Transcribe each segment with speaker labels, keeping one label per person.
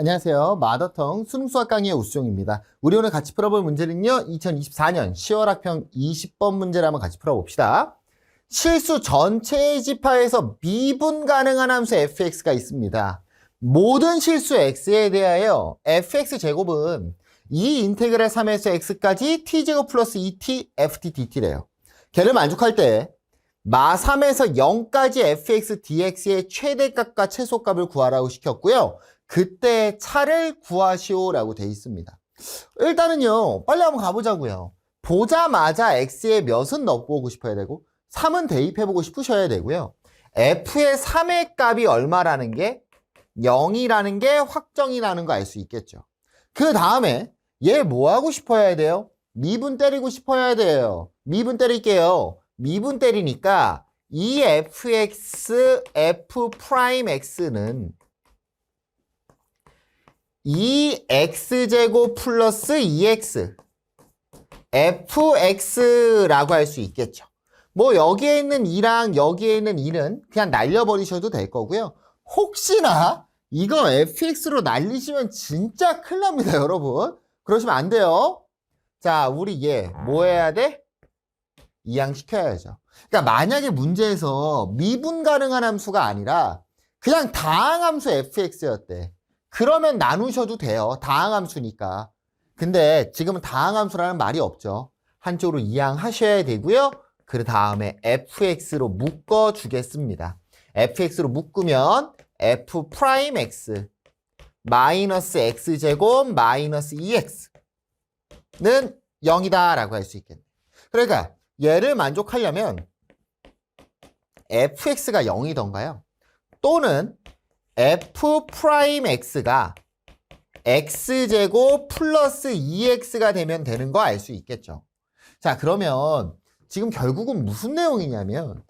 Speaker 1: 안녕하세요. 마더텅 수능 수학 강의의 우수종입니다. 우리 오늘 같이 풀어볼 문제는요. 2024년 10월 학평 20번 문제를 한번 같이 풀어봅시다. 실수 전체의 집합에서 미분 가능한 함수 fx가 있습니다. 모든 실수 x에 대하여 fx 제곱은 이 인테그랄 3에서 x까지 t제곱 플러스 2t ft dt래요. 걔를 만족할 때 마 3에서 0까지 fx dx의 최대값과 최소값을 구하라고 시켰고요. 그때 차를 구하시오라고 돼 있습니다. 일단은요, 빨리 한번 가보자고요. 보자마자 x의 몇은 넣어보고 싶어야 되고, 3은 대입해보고 싶으셔야 되고요. f의 3의 값이 얼마라는 게 0이라는 게 확정이 나는 거 알 수 있겠죠. 그 다음에 얘 뭐 하고 싶어야 돼요? 미분 때리고 싶어야 돼요. 미분 때릴게요. 미분 때리니까 이 fx, f 프라임 x는 2x제곱 플러스 2x fx라고 할 수 있겠죠. 뭐 여기에 있는 2랑 여기에 있는 2는 그냥 날려버리셔도 될 거고요. 혹시나 이거 fx로 날리시면 진짜 큰일 납니다, 여러분. 그러시면 안 돼요. 자, 우리 얘 뭐 해야 돼? 이양시켜야죠. 그러니까 만약에 문제에서 미분 가능한 함수가 아니라 그냥 다항함수 fx였대. 그러면 나누셔도 돼요. 다항함수니까. 근데 지금은 다항함수라는 말이 없죠. 한쪽으로 이항하셔야 되고요. 그 다음에 fx로 묶어 주겠습니다. fx로 묶으면 f 프라임 x 마이너스 x제곱 마이너스 2x는 0이다 라고 할 수 있겠네. 그러니까 얘를 만족하려면 fx가 0이던가요? 또는 f 프라임 x가 x제곱 플러스 2x가 되면 되는 거 알 수 있겠죠. 자, 그러면 지금 결국은 무슨 내용이냐면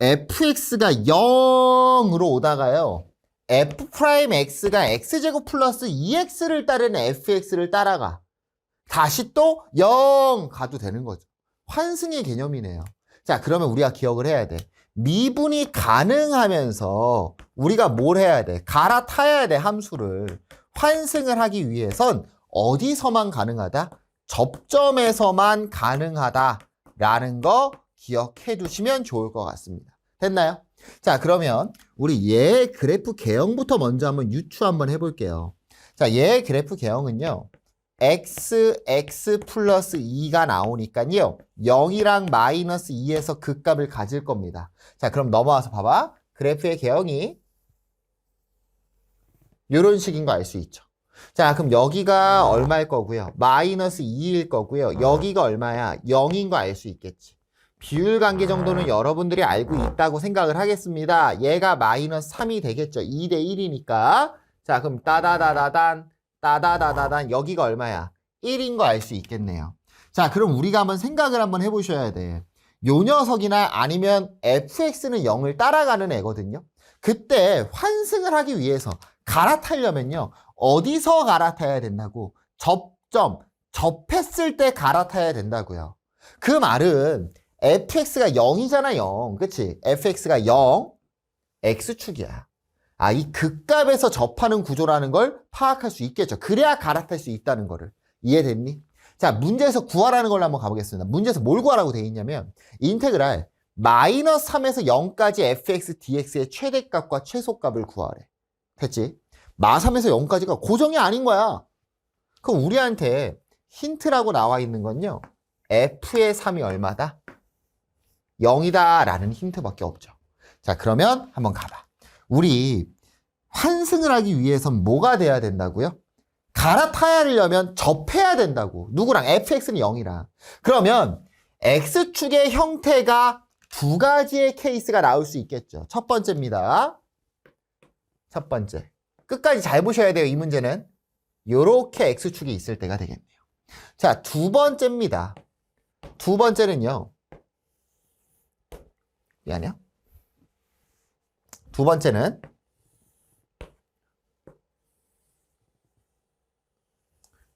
Speaker 1: fx가 0으로 오다가요. f 프라임 x가 x제곱 플러스 2x를 따르는 fx를 따라가. 다시 또 0 가도 되는 거죠. 환승의 개념이네요. 자, 그러면 우리가 기억을 해야 돼. 미분이 가능하면서 우리가 뭘 해야 돼? 갈아타야 돼, 함수를. 환승을 하기 위해선 어디서만 가능하다? 접점에서만 가능하다라는 거 기억해 두시면 좋을 것 같습니다. 됐나요? 자, 그러면 우리 얘 그래프 개형부터 먼저 한번 유추 한번 해볼게요. 자, 얘 그래프 개형은요. X, x 플러스 2가 나오니까요. 0이랑 마이너스 2에서 그 값을 가질 겁니다. 자, 그럼 넘어와서 봐봐. 그래프의 개형이 이런 식인 거 알 수 있죠. 자, 그럼 여기가 얼마일 거고요. 마이너스 2일 거고요. 여기가 얼마야? 0인 거 알 수 있겠지. 비율 관계 정도는 여러분들이 알고 있다고 생각을 하겠습니다. 얘가 마이너스 3이 되겠죠. 2대 1이니까. 자, 그럼 따다다다단, 따다다다단, 여기가 얼마야? 1인 거 알 수 있겠네요. 자, 그럼 우리가 한번 생각을 한번 해보셔야 돼. 요 녀석이나 아니면 fx는 0을 따라가는 애거든요. 그때 환승을 하기 위해서 갈아타려면요. 어디서 갈아타야 된다고? 접점, 접했을 때 갈아타야 된다고요. 그 말은 fx가 0이잖아, 0. 그치? fx가 0, x축이야. 아, 이 극값에서 접하는 구조라는 걸 파악할 수 있겠죠. 그래야 갈아탈 수 있다는 거를. 이해됐니? 자, 문제에서 구하라는 걸로 한번 가보겠습니다. 문제에서 뭘 구하라고 돼 있냐면, 인테그랄 마이너스 3에서 0까지 fx dx의 최대값과 최소값을 구하래. 됐지? 마 3에서 0까지가 고정이 아닌 거야. 그럼 우리한테 힌트라고 나와 있는 건요. f의 3이 얼마다? 0이다 라는 힌트밖에 없죠. 자, 그러면 한번 가봐. 우리 환승을 하기 위해선 뭐가 돼야 된다고요? 갈아타야 하려면 접해야 된다고. 누구랑? fx는 0이랑. 그러면 x축의 형태가 두 가지의 케이스가 나올 수 있겠죠. 첫 번째입니다. 첫 번째. 끝까지 잘 보셔야 돼요, 이 문제는. 요렇게 x축이 있을 때가 되겠네요. 자, 두 번째입니다. 두 번째는요. 미안해요. 두 번째는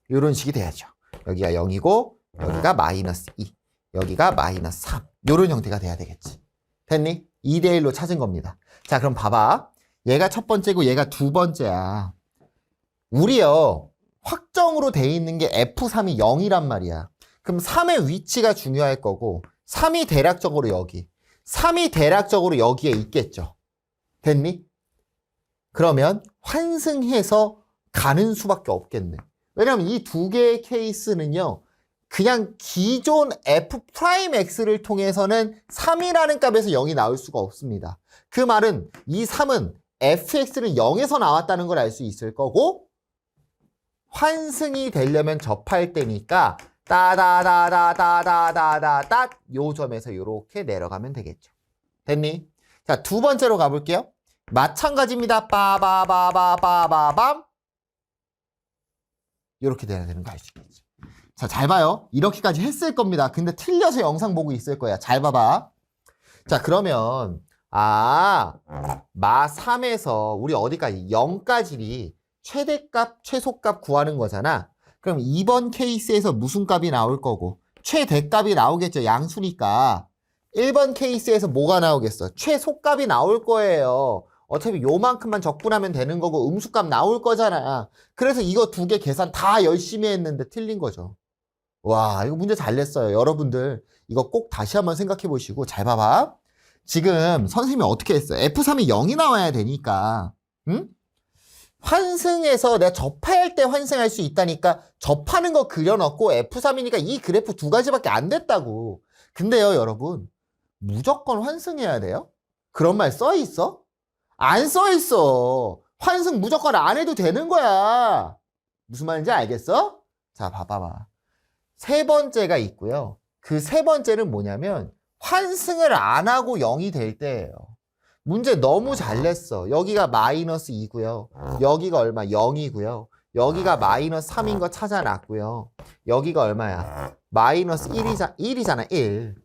Speaker 1: 이런 식이 돼야죠. 여기가 0이고 여기가 마이너스 2, 여기가 마이너스 3 이런 형태가 돼야 되겠지. 됐니? 2대1로 찾은 겁니다. 자 그럼 봐봐. 얘가 첫 번째고 얘가 두 번째야. 우리요, 확정으로 돼 있는 게 F3이 0이란 말이야. 그럼 3의 위치가 중요할 거고, 3이 대략적으로 여기, 3이 대략적으로 여기에 있겠죠. 됐니? 그러면 환승해서 가는 수밖에 없겠네. 왜냐면 이 두 개의 케이스는요, 그냥 기존 f 프라임 x를 통해서는 3이라는 값에서 0이 나올 수가 없습니다. 그 말은 이 3은 fx는 0에서 나왔다는 걸 알 수 있을 거고 환승이 되려면 접할 때니까 따다다다다다다다 요 점에서 이렇게 내려가면 되겠죠. 됐니? 자, 두 번째로 가볼게요. 마찬가지입니다. 빠바바바바바밤 이렇게 돼야 되는 거 알수 있겠지. 자, 잘 봐요. 이렇게까지 했을 겁니다. 근데 틀려서 영상 보고 있을 거야. 잘 봐봐. 자, 그러면 아, 마 3에서 우리 어디까지 0까지 최대값, 최소값 구하는 거잖아. 그럼 2번 케이스에서 무슨 값이 나올 거고 최대값이 나오겠죠. 양수니까. 1번 케이스에서 뭐가 나오겠어? 최소값이 나올 거예요. 어차피 요만큼만 적분하면 되는 거고 음수값 나올 거잖아. 그래서 이거 두 개 계산 다 열심히 했는데 틀린 거죠. 와, 이거 문제 잘 냈어요. 여러분들 이거 꼭 다시 한번 생각해 보시고 잘 봐봐. 지금 선생님이 어떻게 했어요? F3이 0이 나와야 되니까. 응? 환승해서 내가 접할 때 환승할 수 있다니까 접하는 거 그려넣고 F3이니까 이 그래프 두 가지밖에 안 됐다고. 근데요, 여러분. 무조건 환승해야 돼요? 그런 말 써 있어? 안 써 있어. 환승 무조건 안 해도 되는 거야. 무슨 말인지 알겠어? 자, 봐봐봐. 세 번째가 있고요. 그 세 번째는 뭐냐면 환승을 안 하고 0이 될 때예요. 문제 너무 잘 냈어. 여기가 마이너스 2고요. 여기가 얼마? 0이고요. 여기가 마이너스 3인 거 찾아놨고요. 여기가 얼마야? 마이너스 1이자, 1이잖아, 1.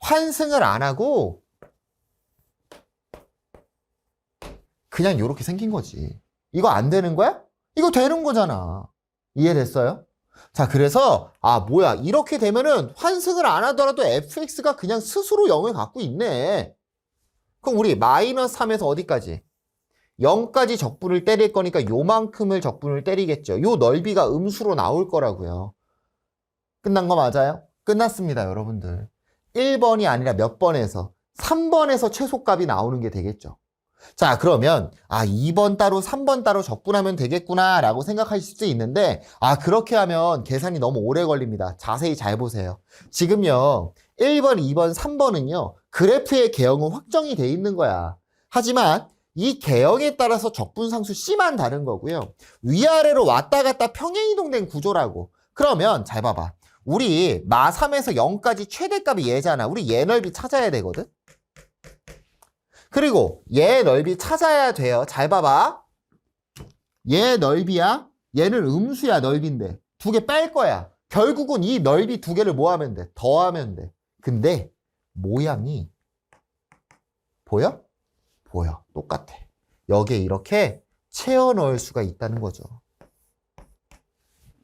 Speaker 1: 환승을 안 하고 그냥 이렇게 생긴 거지. 이거 안 되는 거야? 이거 되는 거잖아. 이해됐어요? 자, 그래서 아, 뭐야. 이렇게 되면은 환승을 안 하더라도 fx가 그냥 스스로 0을 갖고 있네. 그럼 우리 마이너스 3에서 어디까지? 0까지 적분을 때릴 거니까 요만큼을 적분을 때리겠죠. 요 넓이가 음수로 나올 거라고요. 끝난 거 맞아요? 끝났습니다, 여러분들. 1번이 아니라 몇 번에서 3번에서 최소값이 나오는 게 되겠죠. 자, 그러면 아, 2번 따로 3번 따로 적분하면 되겠구나 라고 생각하실 수도 있는데 아, 그렇게 하면 계산이 너무 오래 걸립니다. 자세히 잘 보세요. 지금요. 1번, 2번, 3번은요. 그래프의 개형은 확정이 돼 있는 거야. 하지만 이 개형에 따라서 적분상수 C만 다른 거고요. 위아래로 왔다 갔다 평행이동된 구조라고. 그러면 잘 봐봐. 우리 마 3에서 0까지 최대값이 얘잖아. 우리 얘 넓이 찾아야 되거든. 그리고 얘 넓이 찾아야 돼요. 잘 봐봐. 얘 넓이야. 얘는 음수야 넓인데 두 개 뺄 거야. 결국은 이 넓이 두 개를 뭐 하면 돼? 더하면 돼. 근데 모양이 보여? 보여. 똑같아. 여기에 이렇게 채워 넣을 수가 있다는 거죠.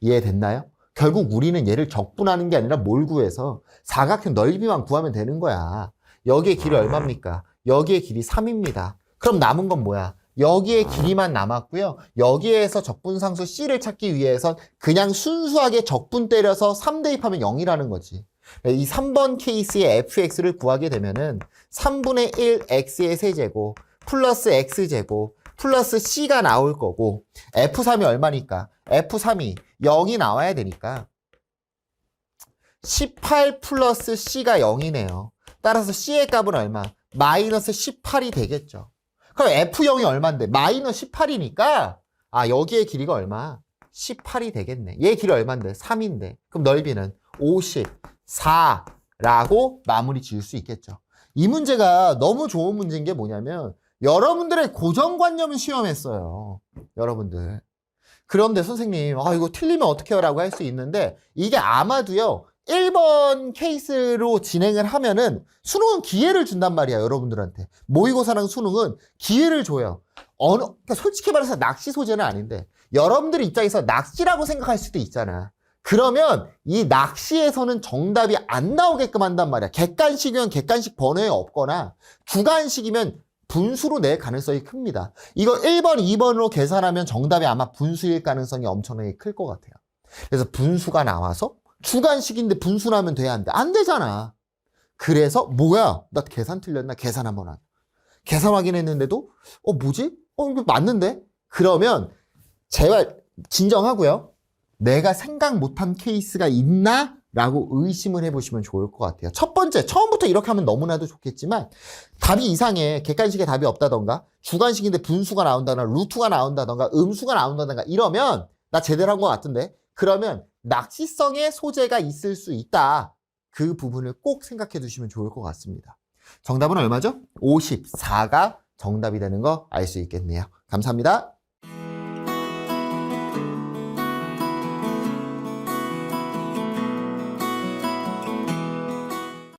Speaker 1: 이해됐나요? 결국 우리는 얘를 적분하는 게 아니라 뭘 구해서 사각형 넓이만 구하면 되는 거야. 여기에 길이 얼마입니까? 여기에 길이 3입니다. 그럼 남은 건 뭐야? 여기에 길이만 남았고요. 여기에서 적분상수 C를 찾기 위해선 그냥 순수하게 적분 때려서 3 대입하면 0이라는 거지. 이 3번 케이스의 fx를 구하게 되면은 3분의 1 x의 세제곱 플러스 x제곱 플러스 c가 나올 거고 f3이 얼마니까? f3이 0이 나와야 되니까 18 플러스 c가 0이네요. 따라서 c의 값은 얼마? 마이너스 18이 되겠죠. 그럼 f0이 얼마인데? 마이너스 18이니까 아 여기의 길이가 얼마? 18이 되겠네. 얘 길이 얼마인데? 3인데. 그럼 넓이는 54라고 마무리 지을 수 있겠죠. 이 문제가 너무 좋은 문제인 게 뭐냐면 여러분들의 고정관념을 시험했어요. 여러분들. 그런데 선생님, 아, 이거 틀리면 어떡해요? 라고 할 수 있는데, 이게 아마도요, 1번 케이스로 진행을 하면은 수능은 기회를 준단 말이야, 여러분들한테. 모의고사랑 수능은 기회를 줘요. 어느, 그러니까 솔직히 말해서 낚시 소재는 아닌데, 여러분들 입장에서 낚시라고 생각할 수도 있잖아. 그러면 이 낚시에서는 정답이 안 나오게끔 한단 말이야. 객관식이면 객관식 번호에 없거나, 주관식이면 분수로 낼 가능성이 큽니다. 이거 1번, 2번으로 계산하면 정답이 아마 분수일 가능성이 엄청나게 클 것 같아요. 그래서 분수가 나와서 주관식인데 분수 나면 돼야 안 돼? 안 되잖아. 그래서 뭐야? 나 계산 틀렸나? 계산 한번 하자. 계산 확인했는데도 어 뭐지? 어 이거 맞는데? 그러면 제발 진정하고요. 내가 생각 못한 케이스가 있나? 라고 의심을 해보시면 좋을 것 같아요. 첫 번째, 처음부터 이렇게 하면 너무나도 좋겠지만, 답이 이상해. 객관식에 답이 없다던가, 주관식인데 분수가 나온다거나, 루트가 나온다던가, 음수가 나온다던가, 이러면, 나 제대로 한 것 같은데? 그러면, 낚시성의 소재가 있을 수 있다. 그 부분을 꼭 생각해 두시면 좋을 것 같습니다. 정답은 얼마죠? 54가 정답이 되는 거 알 수 있겠네요. 감사합니다.